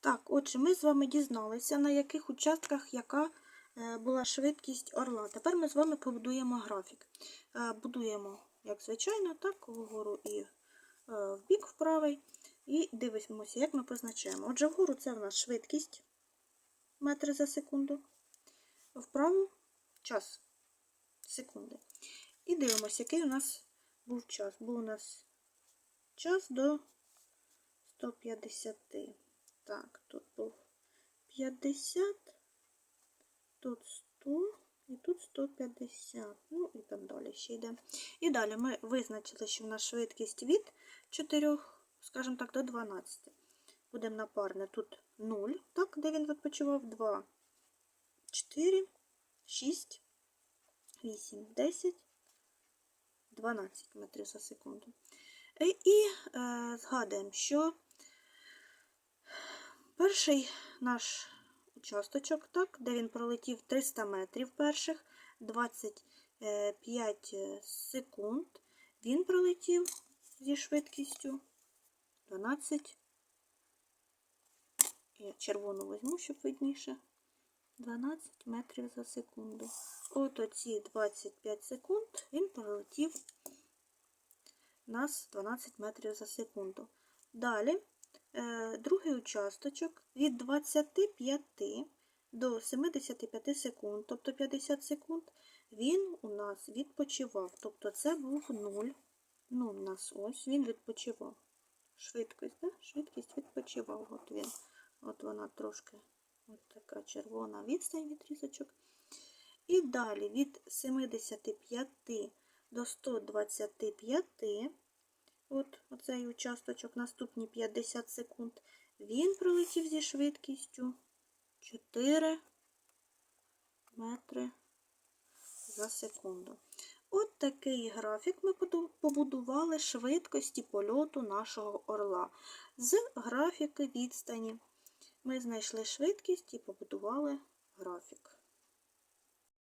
Так, отже, ми з вами дізналися, на яких участках яка е, була швидкість орла. Тепер ми з вами побудуємо графік. Е, Будуємо, як звичайно, так, вгору і е, в бік в правий. І дивимося, як ми позначаємо. Отже, вгору це в нас швидкість метри за секунду, вправо час секунди. І дивимося, який у нас був час. Був у нас час до 150. Так, тут був 50, тут 100 і тут 150. Ну і там далі ще йде. І далі ми визначили, що в нас швидкість від 4, скажімо так, до 12. Будемо на парне тут 0, так, де він відпочивав 2, 4, 6, 8, 10, 12 метрів за секунду. І, і е, згадуємо, що перший наш участочок, так, де він пролетів 300 метрів перших, 25 секунд, він пролетів зі швидкістю 12. Я червону візьму, щоб видніше. 12 метрів за секунду. От оці 25 секунд він пролетів нас 12 метрів за секунду. Далі е, другий участочок від 25 до 75 секунд, тобто 50 секунд, він у нас відпочивав. Тобто це був 0. Ну, у нас ось він відпочивав. Швидкість, да? швидкість відпочивав. От він. От вона трошки от така червона відстань відрізочок. І далі від 75 до 125, от оцей участочок, наступні 50 секунд, він пролетів зі швидкістю 4 метри за секунду. От такий графік ми побудували швидкості польоту нашого орла. З графіки відстані ми знайшли швидкість і побудували графік.